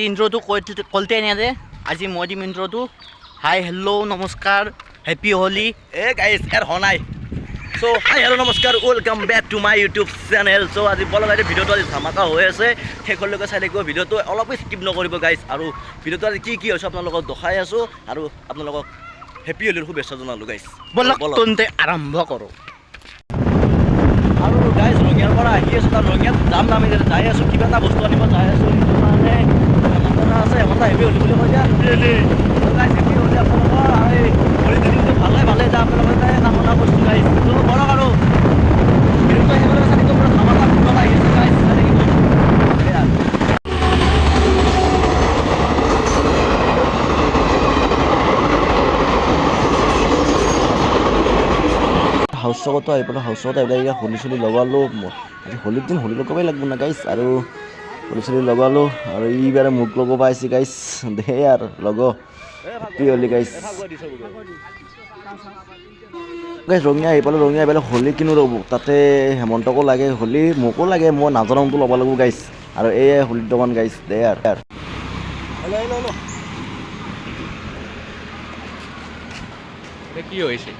আজি ইণ্ট্ৰটো কৈ কলতে যে আজি মই দিম ইণ্ট্ৰটো হাই হেল্ল' নমস্কাৰ হেপী হোলী এ গাইজ ইয়াৰ হনাই চ' হাই হেল্ল' নমস্কাৰ welcome back to my YouTube channel so' আজি বলক আজি ভিডিঅ'টো আজি ধামাকা হৈ আছে। শেষলৈকে চাই থাকিব ভিডিঅ'টো। অলপো স্কিপ নকৰিব গাইজ আৰু ভিডিঅ'টো আজি কি কি হৈছে আপোনালোকক দেখাই আছোঁ। আৰু আপোনালোকক হেপী হোলীৰ শুভেচ্ছা জনালোঁ গাইজ বলক তন্তে আৰম্ভ কৰোঁ। আৰু গাইজ ৰঙিয়াৰ পৰা আহি আছোঁ তাত ৰঙিয়াত যাম আমি যাই যাই আছোঁ। কিবা এটা বস্তু আনিব যাই আছোঁ। আছে হেমন্ত হেপী হোলী বুলি কৈ দিয়া। আপোনালোকৰ আৰু এই হোলী দিনটো ভালে ভালে যায় আপোনালোকে কামনা কৰিছোঁ গাইজ ত' বলক আৰু। ভিডিঅ'টো আহিবলৈ চাই থাকিব ধামাকা ভিডিঅ' আহি আছে গাইজ পেলাই হাউচত আহি পেলাই হোলী চলি লগালোঁ। আজি হোলীৰ দিন হোলী লগাবই লাগিব না গাইছ আৰু হোলী চলি লগালোঁ আৰু এইবাৰে মোক লগাব আহিছে গাইছ দে আৰু log. Happy Holi guys guys Rangia আহি পালোঁ ৰঙিয়া আহি পেলাই হোলী কিনো ৰ'ব? তাতে হেমন্তকো লাগে হোলী মোকো লাগে মই নাজানোটো ল'ব লাগিব গাইছ আৰু এয়াই হোলীৰ দোকান গাইছ দে আৰু। কি হৈছে?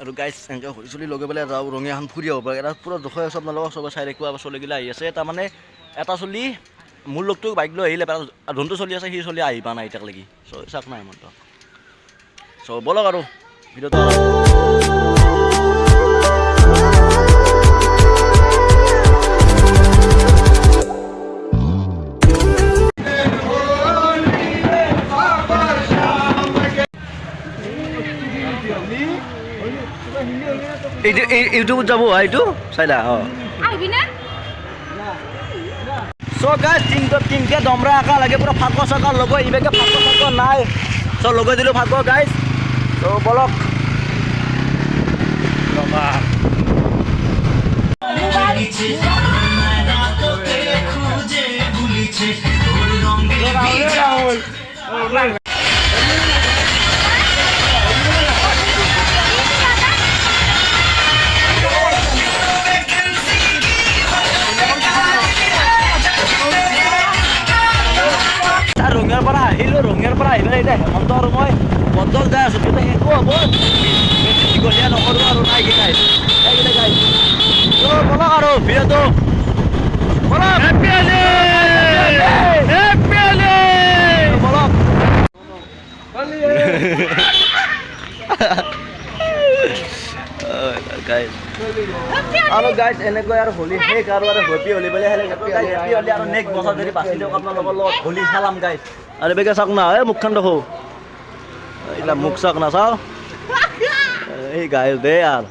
আৰু গাইছ এনেকৈ হোলী চলি লগাই পেলাই যাওঁ ৰঙিয়াখন ফুৰি আহিব পাৰে। এটা পূৰা দুশ চব নলগা চবে চাই দেখুৱা চলিগিলা আহি আছে। তাৰমানে এটা চলি, মোৰ লগটো বাইক লৈ আহিলে যোনটো চলি আছে, সি চলি আহি পোৱা নাই এতিয়ালৈকে চ' চাওক নাই মনটো চ' বলক আৰু। ভিডিঅ'টো এইটো ইউটিউবত যাব এইটো চাইলা অঁ আহিবি না? চ' গাইজ তিনটা তিনটা দমৰা আঁকা লাগে পুৰা ফাকুৱা চাকা লগ ইবেগে ফাকুৱা চাকুৱা নাই। চ' লগাই দিলোঁ ফাকুৱা গাইজ চ' বলক। ৰঙিয়াৰ পৰা আহি পেলাই এতিয়া হেমন্ত আৰু মই বদল যাই আছোঁ, কিন্তু একো হ'ব। দীঘলীয়া নকৰোঁ আৰু নাই কি গাইজ এইকেইটা গাইজ চ' বলক আৰু ভিডিঅ'টো বলক বলক গাইজ আৰু গাইজ এনেকৈ আৰু হোলী শেষ আৰু আৰু হেপী হোলী বুলি হেলে হেপী হোলী আৰু নেক্সট বছৰ যদি বাচি দিয়ক আপোনালোকৰ লগত হোলী খেলাম গাইজ আৰু বেগে চাওক না, এই মুখখন দেখো। এইবিলাক মুখ চাওক না চাওঁ এই গাইজ দে আৰু।